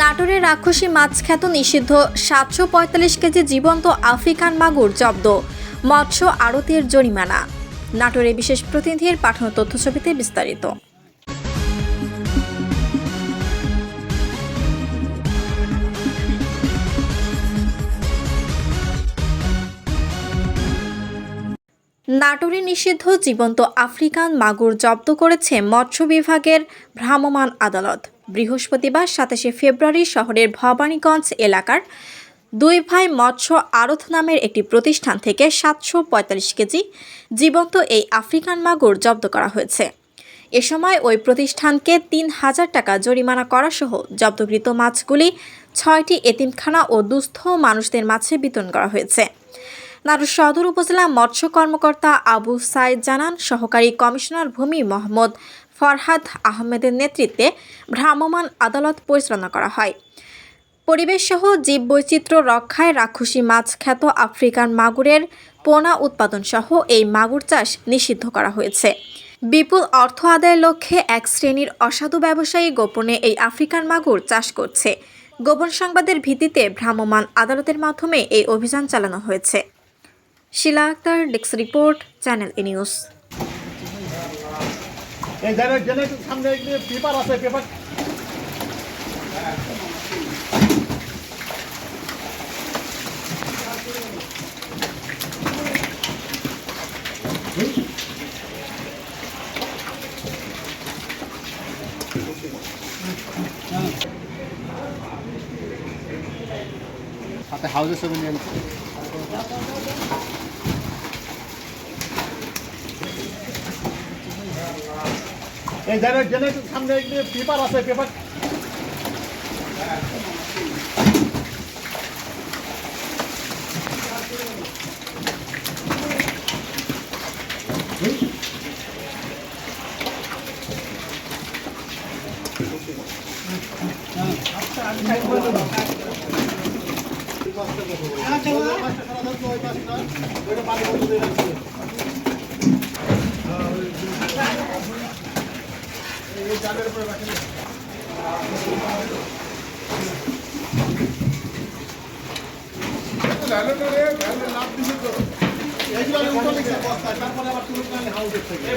নাটোরের রাক্ষসী মাছ খ্যাত নিষিদ্ধ সাতশো পঁয়তাল্লিশ কেজি জীবন্ত আফ্রিকান মাগুর জব্দ, মৎস্য আড়তের জরিমানা। নাটোরের বিশেষ প্রতিনিধির পাঠানো তথ্যছবিতে বিস্তারিত। নাটোরে নিষিদ্ধ জীবন্ত আফ্রিকান মাগুর জব্দ করেছে মৎস্য বিভাগের ভ্রাম্যমাণ আদালত। বৃহস্পতিবার সাতাশে ফেব্রুয়ারি শহরের ভবানীগঞ্জ এলাকার দুই ভাই মৎস্য আড়ত নামের একটি প্রতিষ্ঠান থেকে সাতশো পঁয়তাল্লিশ কেজি জীবন্ত এই আফ্রিকান মাগুর জব্দ করা হয়েছে। এ সময় ওই প্রতিষ্ঠানকে তিন হাজার টাকা জরিমানা করা সহ জব্দকৃত মাছগুলি ছয়টি এতিমখানা ও দুস্থ মানুষদের মাঝে বিতরণ করা হয়েছে। নাটোর সদর উপজেলা মৎস্য কর্মকর্তা আবু সাইদ জানান, সহকারী কমিশনার ভূমি মোহাম্মদ ফরহাদ আহমেদের নেতৃত্বে ভ্রাম্যমাণ আদালত পরিচালনা করা হয়। পরিবেশ সহ জীববৈচিত্র্য রক্ষায় রাক্ষসী মাছ খ্যাত আফ্রিকান মাগুরের পোনা উৎপাদন সহ এই মাগুর চাষ নিষিদ্ধ করা হয়েছে। বিপুল অর্থ আদায়ের লক্ষ্যে এক শ্রেণির অসাধু ব্যবসায়ী গোপনে এই আফ্রিকান মাগুর চাষ করছে। গোপন সংবাদের ভিত্তিতে ভ্রাম্যমাণ আদালতের মাধ্যমে এই অভিযান চালানো হয়েছে। Shila Akter, desk report, channel A news. এই জেনে জেনে সামনে এগুলো পেপার আছে পেপার সাথে হাউসের ছবি নিয়ে এই জেনে জেনে সামনে পেপার আছে পেপার। এইগুলো আমি উল্টো লিখছি বস্তায় তারপরে আবার তুমি হাউসের থেকে